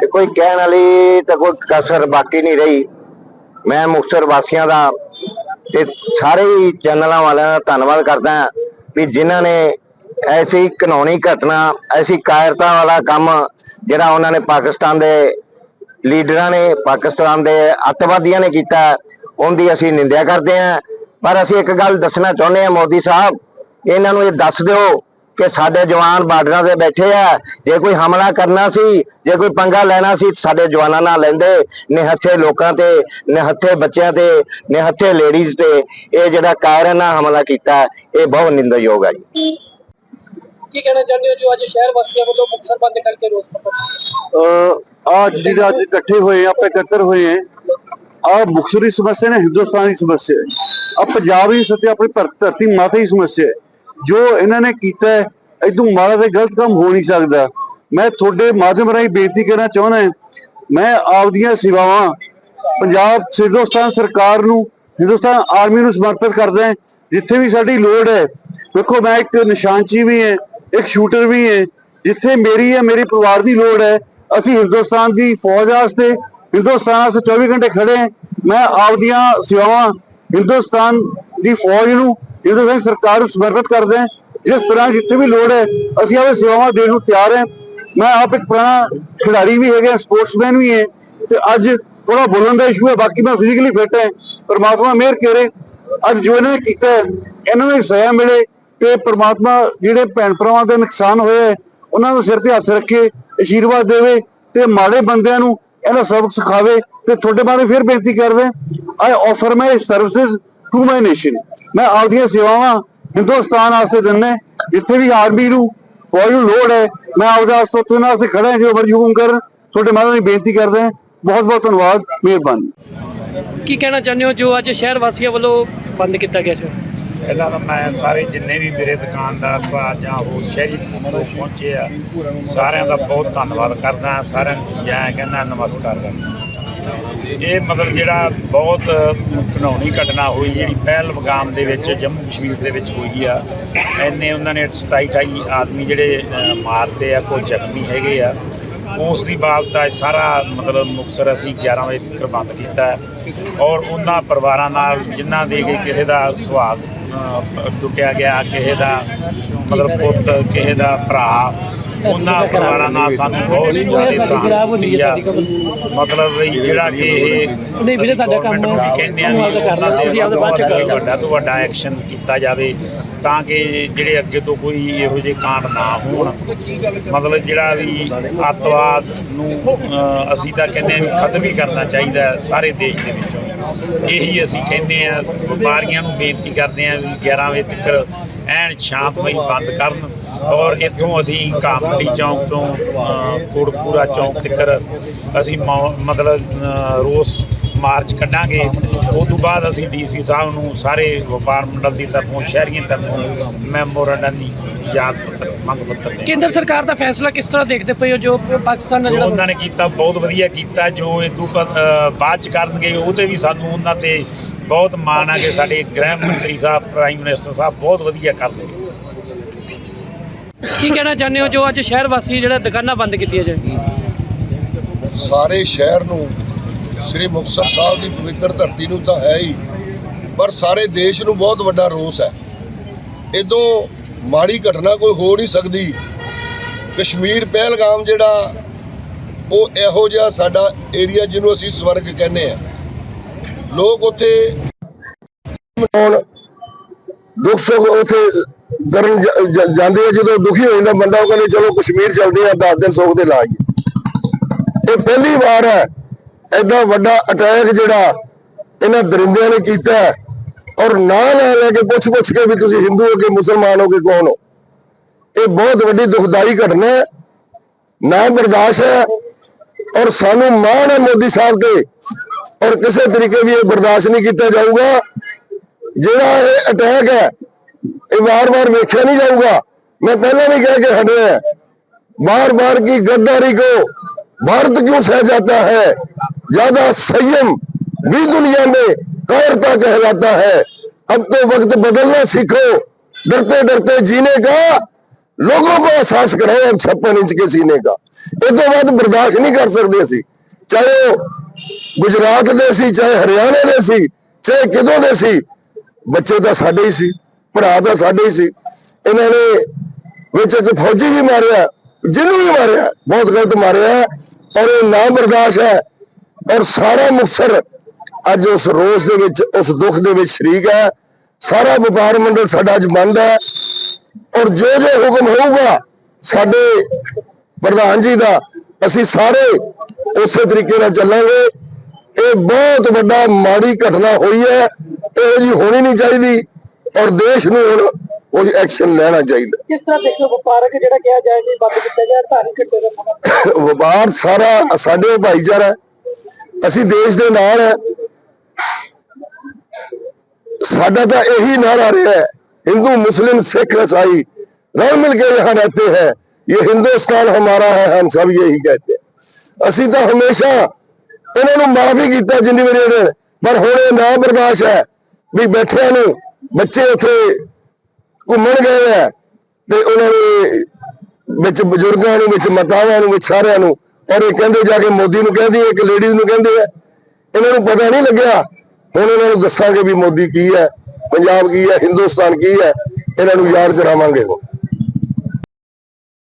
ਤੇ ਕੋਈ ਕਹਿਣ ਵਾਲੀ ਤਾਂ ਕੋਈ ਕਸਰ ਬਾਕੀ ਨਹੀਂ ਰਹੀ। ਮੈਂ ਮੁਕਤਸਰ ਵਾਸੀਆਂ ਦਾ ਤੇ ਸਾਰੇ ਹੀ ਚੈਨਲਾਂ ਵਾਲਿਆਂ ਦਾ ਧੰਨਵਾਦ ਕਰਦਾ ਵੀ ਜਿਨ੍ਹਾਂ ਨੇ ਐਸੀ ਕਾਨੂੰਨੀ ਘਟਨਾ, ਐਸੀ ਕਾਇਰਤਾ ਵਾਲਾ ਕੰਮ ਜਿਹੜਾ ਉਹਨਾਂ ਨੇ ਪਾਕਿਸਤਾਨ ਦੇ ਲੀਡਰਾਂ ਨੇ, ਪਾਕਿਸਤਾਨ ਦੇ ਅੱਤਵਾਦੀਆਂ ਨੇ ਕੀਤਾ, ਉਹਦੀ ਅਸੀਂ ਨਿੰਦਿਆ ਕਰਦੇ ਹਾਂ। ਪਰ ਅਸੀਂ ਇੱਕ ਗੱਲ ਦੱਸਣਾ ਚਾਹੁੰਦੇ ਹਾਂ ਮੋਦੀ ਸਾਹਿਬ, ਇਹਨਾਂ ਨੂੰ ਇਹ ਦੱਸ ਦਿਓ ਕਿ ਸਾਡੇ ਜਵਾਨ ਬਾਰਡਰਾਂ ਤੇ ਬੈਠੇ ਆ। ਜੇ ਕੋਈ ਹਮਲਾ ਕਰਨਾ ਸੀ ਜੇ ਕੋਈ ਪੰਗਾ ਲੈਣਾ ਸੀ ਸਾਡੇ ਜਵਾਨਾਂ ਨਾਲ ਲੈਂਦੇ। ਨਿਹੱਥੇ ਲੋਕਾਂ ਤੇ ਨਿਹੱਥੇ ਬੱਚਿਆਂ ਤੇ ਨਿਹੱਥੇ ਲੇਡੀਜ਼ ਤੇ ਇਹ ਜਿਹੜਾ ਕਾਇਰਨ ਨਾਲ ਹਮਲਾ ਕੀਤਾ ਇਹ ਬਹੁਤ ਨਿੰਦਣਯੋਗ ਹੈ ਜੀ। ਕੀ ਕਹਿਣਾ ਚਾਹੁੰਦੇ ਹੋ ਜੋ? ਅੱਜ ਸ਼ਹਿਰ ਵਾਸੀਆਂ ਵੱਲੋਂ ਮੁਕਸਰ ਬੰਦ ਕਰਕੇ ਰੋਸ ਪ੍ਰਦਰਸ਼ਨ ਅੱਜ ਜਿਹੜਾ ਅੱਜ ਇਕੱਠੇ ਹੋਏ ਆ, ਆਪਾਂ ਇਕੱਤਰ ਹੋਏ ਆ ਆ ਮੁਕਤਸਰ ਦੀ ਸਮੱਸਿਆ ਨੇ ਹਿੰਦੁਸਤਾਨ ਦੀ ਸਮੱਸਿਆ ਹੈ। ਆ ਪੰਜਾਬ ਦੀ ਸੱਤੇ ਆਪਣੀ ਧਰ- ਧਰਤੀ ਮਾਤਾ ਦੀ ਸਮੱਸਿਆ ਹੈ। ਜੋ ਇਹਨਾਂ ਨੇ ਕੀਤਾ ਹੈ ਇਦੋਂ ਮਾੜਾ ਤੇ ਗਲਤ ਕੰਮ ਹੋ ਨਹੀਂ ਸਕਦਾ। ਮੈਂ ਤੁਹਾਡੇ ਮਾਧਿਅਮ ਰਾਹੀਂ ਬੇਨਤੀ ਕਰਨਾ ਚਾਹੁੰਦਾ ਮੈਂ ਆਪਦੀਆਂ ਸੇਵਾਵਾਂ ਪੰਜਾਬ ਹਿੰਦੁਸਤਾਨ ਸਰਕਾਰ ਨੂੰ ਹਿੰਦੁਸਤਾਨ ਆਰਮੀ ਨੂੰ ਸਮਰਪਿਤ ਕਰਦਾ ਜਿੱਥੇ ਵੀ ਸਾਡੀ ਲੋੜ ਹੈ। ਵੇਖੋ, ਮੈਂ ਇੱਕ ਨਿਸ਼ਾਨਚੀ ਵੀ ਹੈ, ਇੱਕ ਸ਼ੂਟਰ ਵੀ ਹੈ, ਜਿੱਥੇ ਮੇਰੀ ਹੈ ਮੇਰੇ ਪਰਿਵਾਰ ਦੀ ਲੋੜ ਹੈ। ਅਸੀਂ ਹਿੰਦੁਸਤਾਨ ਦੀ ਫੌਜ ਵਾਸਤੇ ਹਿੰਦੁਸਤਾਨ ਵਾਸਤੇ 24 ਘੰਟੇ ਖੜੇ ਹਾਂ। ਮੈਂ ਆਪਦੀਆਂ ਸੇਵਾਵਾਂ ਹਿੰਦੁਸਤਾਨ ਦੀ ਫੌਜ ਨੂੰ ਹਿੰਦੁਸਤਾਨ ਸਰਕਾਰ ਨੂੰ ਸਮਰਪਿਤ ਕਰਦੇ ਹਾਂ। ਜਿਸ ਤਰ੍ਹਾਂ ਜਿੱਥੇ ਵੀ ਲੋੜ ਹੈ ਅਸੀਂ ਆਪਣੀ ਸੇਵਾਵਾਂ ਦੇਣ ਨੂੰ ਤਿਆਰ ਹਾਂ। ਮੈਂ ਆਪ ਇੱਕ ਪੁਰਾਣਾ ਖਿਡਾਰੀ ਵੀ ਹੈਗਾ ਸਪੋਰਟਸਮੈਨ ਵੀ ਹੈ। ਤੇ ਅੱਜ ਥੋੜਾ ਬੋਲਣ ਦਾ ਇਸ਼ੂ ਹੈ ਬਾਕੀ ਮੈਂ ਫਿਜ਼ੀਕਲੀ ਫਿੱਟ ਹਾਂ। ਪਰਮਾਤਮਾ ਮਿਹਰ ਕਰੇ। ਅੱਜ ਜੋ ਇਹਨਾਂ ਨੇ ਕੀਤਾ ਇਹਨਾਂ ਨੂੰ ਸਜ਼ਾ ਮਿਲੇ ਤੇ ਪ੍ਰਮਾਤਮਾ ਜਿਹੜੇ ਭੈਣ ਭਰਾਵਾਂ ਦੇ ਨੁਕਸਾਨ ਹੋਏ ਹੈ, ਉਹਨਾਂ ਨੂੰ ਸਿਰ ਤੇ ਹੱਥ ਰੱਖੇ ਅਸ਼ੀਰਵਾਦ ਦੇਵੇ ਤੇ ਮਾੜੇ ਬੰਦਿਆਂ ਨੂੰ ਇਹਨਾਂ ਸਬਕ ਸਿਖਾਵੇ ਤੇ ਤੁਹਾਡੇ ਬਾਰੇ ਫਿਰ ਬੇਨਤੀ ਕਰਦੇ I offer my services to my nation ਮੈਂ ਆਪਦੀਆਂ ਸੇਵਾਵਾਂ ਹਿੰਦੁਸਤਾਨ ਵਾਸਤੇ ਦਿੰਨੇ ਜਿੱਥੇ ਵੀ ਆਰਮੀ ਨੂੰ ਫੌਜ ਨੂੰ ਲੋੜ ਹੈ ਮੈਂ ਆਪਦਾ ਸੋਚਣ ਵਾਸਤੇ ਖੜਾ ਹਾਂ ਜੋ ਮਰਜ਼ੀ ਹੁਕਮ ਕਰਨ। ਤੁਹਾਡੇ ਮਾਰੇ ਦੀ ਬੇਨਤੀ ਕਰਦੇ ਹਾਂ ਬਹੁਤ ਬਹੁਤ ਧੰਨਵਾਦ ਮਿਹਰਬਾਨੀ। ਕੀ ਕਹਿਣਾ ਚਾਹੁੰਦੇ ਹੋ ਜੋ ਅੱਜ ਸ਼ਹਿਰ ਵਾਸੀਆਂ ਵੱਲੋਂ ਬੰਦ ਕੀਤਾ ਗਿਆ ਸ਼ਹਿਰ ਪਹਿਲਾਂ ਤਾਂ ਮੈਂ ਸਾਰੇ ਜਿੰਨੇ ਵੀ ਮੇਰੇ ਦੁਕਾਨਦਾਰ ਭਰਾ ਜਾਂ ਹੋਰ ਸ਼ਹਿਰੀ ਲੋਕ ਪਹੁੰਚੇ ਆ ਸਾਰਿਆਂ ਦਾ ਬਹੁਤ ਧੰਨਵਾਦ ਕਰਦਾ ਸਾਰਿਆਂ ਨੂੰ ਜੈ ਕਹਿੰਦਾ ਨਮਸਕਾਰ ਕਰਦਾ ਇਹ ਮਤਲਬ ਜਿਹੜਾ ਬਹੁਤ ਘਿਨਾਉਣੀ ਘਟਨਾ ਹੋਈ, ਜਿਹੜੀ ਪਹਿਲ ਮਕਾਮ ਦੇ ਵਿੱਚ, ਜੰਮੂ ਕਸ਼ਮੀਰ ਦੇ ਵਿੱਚ ਹੋਈ ਆ। ਐਨੇ ਉਹਨਾਂ ਨੇ 27 28 ਆਦਮੀ ਜਿਹੜੇ ਮਾਰਤੇ ਆ, ਕੋਈ ਜ਼ਖਮੀ ਹੈਗੇ ਆ। ਉਸ ਦੀ ਬਾਬਤ ਅੱਜ ਸਾਰਾ ਮਤਲਬ ਮੁਕਤਸਰ ਅਸੀਂ 11 ਵਜੇ ਤੱਕ ਬੰਦ ਕੀਤਾ ਔਰ ਉਹਨਾਂ ਪਰਿਵਾਰਾਂ ਨਾਲ ਜਿਨ੍ਹਾਂ ਦੇ ਕਿ ਕਿਸੇ ਦਾ ਸੁਹਾਗ ਟੁੱਟਿਆ ਗਿਆ, ਕਿਸੇ ਦਾ ਮਤਲਬ ਪੁੱਤ, ਕਿਸੇ ਦਾ ਭਰਾ ਉਹਨਾਂ ਪਰਿਵਾਰਾਂ ਨਾਲ ਸਾਨੂੰ ਬਹੁਤ ਜ਼ਿਆਦਾ ਸਹਾਨੁਭੂਤੀ ਆ। ਮਤਲਬ ਵੀ ਜਿਹੜਾ ਕਿ ਇਹ ਨਹੀਂ ਵੀਰੇ, ਸਾਡਾ ਕੰਮ ਵੀ ਕਹਿੰਦੇ ਆ ਵੀ ਕਰ ਹਾਂ। ਉਹਨਾਂ ਅਸੀਂ ਆਪਦੇ ਬਾਅਦ ਚ ਤੇ ਕਰਾਂਗੇ। ਵੱਡਾ ਤੋਂ ਵੱਡਾ ਐਕਸ਼ਨ ਕੀਤਾ ਜਾਵੇ ਤਾਂ ਕਿ ਜਿਹੜੇ ਅੱਗੇ ਤੋਂ ਕੋਈ ਇਹੋ ਜਿਹੇ ਕਾਂਡ ਨਾ ਹੋਣ। ਮਤਲਬ ਜਿਹੜਾ ਵੀ ਅੱਤਵਾਦ ਨੂੰ ਅਸੀਂ ਤਾਂ ਕਹਿੰਦੇ ਆ ਵੀ ਖਤਮ ਹੀ ਕਰਨਾ ਚਾਹੀਦਾ ਹੈ ਸਾਰੇ ਦੇਸ਼ ਦੇ ਵਿੱਚੋਂ। ਇਹੀ ਅਸੀਂ ਕਹਿੰਦੇ ਆ ਵਪਾਰੀਆਂ ਨੂੰ ਬੇਨਤੀ ਕਰਦੇ ਆ ਵੀ 11 ਵਜੇ ਤੱਕ ਐਨ ਸ਼ਾਂਤਮਈ ਬੰਦ ਕਰਨ। ਔਰ ਇੱਥੋਂ ਅਸੀਂ ਕਾਮੜੀ ਚੌਂਕ ਤੋਂ ਅ, ਕੋਟਕਪੂਰਾ ਚੌਂਕ ਤੱਕ ਅਸੀਂ ਮਤਲਬ ਰੋਸ ਮਾਰਚ ਕੱਢਾਂਗੇ। ਉਸ ਤੋਂ ਬਾਅਦ ਅਸੀਂ ਡੀਸੀ ਸਾਹਿਬ ਨੂੰ ਸਾਰੇ ਵਪਾਰ ਮੰਡਲ ਦੀ ਤਰਫੋਂ ਸ਼ਹਿਰੀਆਂ ਤਰਫੋਂ ਮੈਮੋਰੰਡਮ ਦੀ ਯਾਦ ਪੱਤਰ ਮੰਗ ਪੱਤਰ ਕੇਂਦਰ ਸਰਕਾਰ ਦਾ ਫੈਸਲਾ ਕਿਸ ਤਰ੍ਹਾਂ ਦੇਖਦੇ ਪਏ ਹੋ ਜੋ ਪਾਕਿਸਤਾਨ ਜੋ ਜਿਹੜਾ ਉਹਨਾਂ ਨੇ ਕੀਤਾ ਬਹੁਤ ਵਧੀਆ ਕੀਤਾ ਜੋ ਇਹ ਤੋਂ ਬਾਅਦ ਚ ਕਰਨਗੇ ਉਹ ਤੇ ਵੀ ਸਾਨੂੰ ਉਹਨਾਂ ਤੇ ਬਹੁਤ ਮਾਣ ਆ ਕਿ ਸਾਡੇ ਗ੍ਰਹਿ ਮੰਤਰੀ ਸਾਹਿਬ ਪ੍ਰਾਈਮ ਮਿਨਿਸਟਰ ਸਾਹਿਬ ਬਹੁਤ ਵਧੀਆ ਕਰਦੇ ਕੀ ਕਹਿਣਾ ਚਾਹੁੰਦੇ ਹੋ ਜੋ ਅੱਜ ਸ਼ਹਿਰ ਵਾਸੀ ਜਿਹੜਾ ਦੁਕਾਨਾਂ ਬੰਦ ਕੀਤੀਆਂ ਜਾਏ ਸਾਰੇ ਸ਼ਹਿਰ ਨੂੰ ਸ੍ਰੀ ਮੁਕਤਸਰ ਸਾਹਿਬ ਦੀ ਪਵਿੱਤਰ ਧਰਤੀ ਨੂੰ ਤਾਂ ਹੈ ਹੀ ਪਰ ਸਾਰੇ ਦੇਸ਼ ਨੂੰ ਬਹੁਤ ਵੱਡਾ ਰੋਸ ਹੈ। ਇਦੋਂ ਮਾੜੀ ਘਟਨਾ ਕੋਈ ਹੋ ਨਹੀਂ ਸਕਦੀ। ਕਸ਼ਮੀਰ ਪਹਿਲਗਾਮ ਜਿਹੜਾ ਉਹ ਇਹੋ ਜਿਹਾ ਸਾਡਾ ਏਰੀਆ ਜਿਹਨੂੰ ਅਸੀਂ ਸਵਰਗ ਕਹਿੰਦੇ ਆ ਲੋਕ ਉੱਥੇ ਦੁੱਖ ਸੁੱਖ ਉਥੇ ਕਰਨ ਜਾਂਦੇ ਆ, ਜਦੋਂ ਦੁਖੀ ਹੋ ਜਾਂਦਾ ਬੰਦਾ, ਉਹ ਕਹਿੰਦੇ, ਚਲੋ ਕਸ਼ਮੀਰ ਚੱਲਦੇ ਆ 10 ਦਿਨ ਸੁੱਖ ਦੇ ਲਾ ਆਈਏ ਇਹ ਪਹਿਲੀ ਵਾਰ ਹੈ, ਐਡਾ ਵੱਡਾ ਅਟੈਕ ਜਿਹੜਾ ਇਹਨਾਂ ਦਰਿੰਦਿਆਂ ਨੇ ਕੀਤਾ ਔਰ ਨਾਂ ਲੈ ਲੈ ਕੇ ਪੁੱਛ ਪੁੱਛ ਕੇ ਵੀ ਤੁਸੀਂ ਹਿੰਦੂ ਹੋ ਕਿ ਮੁਸਲਮਾਨ ਹੋ ਕਿ ਕੌਣ ਹੋ? ਇਹ ਬਹੁਤ ਵੱਡੀ ਦੁਖਦਾਈ ਘਟਨਾ ਹੈ। ਨਾ ਬਰਦਾਸ਼ਤ ਹੈ। ਔਰ ਸਾਨੂੰ ਮਾਣ ਹੈ ਮੋਦੀ ਸਾਹਿਬ ਤੇ। ਔਰ ਕਿਸੇ ਤਰੀਕੇ ਵੀ ਇਹ ਬਰਦਾਸ਼ਤ ਨਹੀਂ ਕੀਤਾ ਜਾਊਗਾ। ਜਿਹੜਾ ਇਹ ਅਟੈਕ ਹੈ ਇਹ ਵਾਰ-ਵਾਰ ਵੇਖਿਆ ਨਹੀਂ ਜਾਊਗਾ मैं पहले भी कह के हटे हैं बार बार की गद्दारी को भारत क्यों सह जाता है ज्यादा संयम भी दुनिया में कायरता कहलाता है अब तो वक्त बदलना सीखो डरते डरते जीने का लोगों को एहसास कराए हम छप्पन इंच के सीने का ਇਹ ਤੋਂ ਬਾਅਦ ਬਰਦਾਸ਼ਤ ਨਹੀਂ ਕਰ ਸਕਦੇ ਅਸੀਂ ਚਾਹੇ ਉਹ ਗੁਜਰਾਤ ਦੇ ਸੀ ਚਾਹੇ ਹਰਿਆਣਾ ਦੇ ਸੀ ਚਾਹੇ ਕਿਦੋਂ ਦੇ ਸੀ ਬੱਚੇ ਤਾਂ ਸਾਡੇ ਹੀ ਸੀ ਭਰਾ ਤਾਂ ਸਾਡੇ ਹੀ ਸੀ। ਇਹਨਾਂ ਨੇ ਵਿੱਚ ਇੱਕ ਫੌਜੀ ਵੀ ਮਾਰਿਆ, ਜਿਹਨੂੰ ਵੀ ਮਾਰਿਆ, ਬਹੁਤ ਗਲਤ ਮਾਰਿਆ ਔਰ ਇਹ ਨਾ ਬਰਦਾਸ਼ਤ ਹੈ। ਔਰ ਸਾਰਾ ਮੁਕਤਸਰ ਅੱਜ ਉਸ ਰੋਸ ਦੇ ਵਿੱਚ, ਉਸ ਦੁੱਖ ਦੇ ਵਿੱਚ ਸ਼ਰੀਕ ਹੈ। ਸਾਰਾ ਵਪਾਰ ਮੰਡਲ ਸਾਡਾ ਅੱਜ ਬੰਦ ਹੈ। ਔਰ ਜੋ ਜੋ ਹੁਕਮ ਹੋਊਗਾ ਸਾਡੇ ਪ੍ਰਧਾਨ ਜੀ ਦਾ, ਅਸੀਂ ਸਾਰੇ ਉਸੇ ਤਰੀਕੇ ਨਾਲ ਚੱਲਾਂਗੇ। ਇਹ ਬਹੁਤ ਵੱਡਾ ਮਾੜੀ ਘਟਨਾ ਹੋਈ ਹੈ। ਇਹ ਜੀ ਹੋਣੀ ਨਹੀਂ ਚਾਹੀਦੀ। ਔਰ ਦੇਸ਼ ਨੂੰ ਹੁਣ ਕੋਈ ਐਕਸ਼ਨ ਲੈਣਾ ਚਾਹੀਦਾ। ਕਿਸ ਤਰ੍ਹਾਂ ਦੇਖੋ ਵਪਾਰਕ ਜਿਹੜਾ ਕਿਹਾ ਜਾਏ ਕਿ ਬੰਦ ਕੀਤਾ ਜਾਏ ਧਾਰਮਿਕ ਘੱਟੇ ਦਾ ਵਪਾਰ ਸਾਰਾ ਸਾਡੇ ਭਾਈਚਾਰਾ ਅਸੀਂ ਦੇਸ਼ ਦੇ ਨਾਲ ਹੈ। ਸਾਡਾ ਤਾਂ ਇਹੀ ਨਾਰਾ ਰਿਹਾ ਹੈ। ਹਿੰਦੂ ਮੁਸਲਿਮ ਸਿੱਖ ਇਸਾਈ ਰਲ ਮਿਲ ਕੇ ਯਹਾਂ ਰਹਤੇ ਹੈ। ਇਹ ਹਿੰਦੁਸਤਾਨ ਹਮਾਰਾ ਹੈ ਹਮ ਸਭ ਇਹੀ ਕਹਤੇ ਅਸੀਂ ਤਾਂ ਹਮੇਸ਼ਾ ਇਹਨਾਂ ਨੂੰ ਮਾਫੀ ਕੀਤਾ ਜਿੰਨੀ ਵਾਰੀ ਇਹਨਾਂ ਪਰ ਹੁਣ ਇਹ ਨਾ ਬਰਦਾਸ਼ਤ ਹੈ ਵੀ ਬੈਠਿਆਂ ਨੂੰ ਬੱਚੇ ਉੱਥੇ ਘੁੰਮਣ ਗਏ ਆ ਤੇ ਉਹਨਾਂ ਨੇ ਵਿੱਚ ਬਜ਼ੁਰਗਾਂ ਨੂੰ, ਵਿੱਚ ਮਾਤਾਵਾਂ ਨੂੰ, ਵਿੱਚ ਸਾਰਿਆਂ ਨੂੰ ਔਰ ਇਹ ਕਹਿੰਦੇ ਜਾ ਕੇ ਮੋਦੀ ਨੂੰ ਕਹਿੰਦੀ ਹੈ ਇੱਕ ਲੇਡੀਜ਼ ਨੂੰ ਕਹਿੰਦੇ ਆ। ਇਹਨਾਂ ਨੂੰ ਪਤਾ ਨਹੀਂ ਲੱਗਿਆ। ਹੁਣ ਇਹਨਾਂ ਨੂੰ ਦੱਸਾਂਗੇ ਵੀ ਮੋਦੀ ਕੀ ਹੈ, ਪੰਜਾਬ ਕੀ ਹੈ, ਹਿੰਦੁਸਤਾਨ ਕੀ ਹੈ, ਇਹਨਾਂ ਨੂੰ ਯਾਦ ਕਰਾਵਾਂਗੇ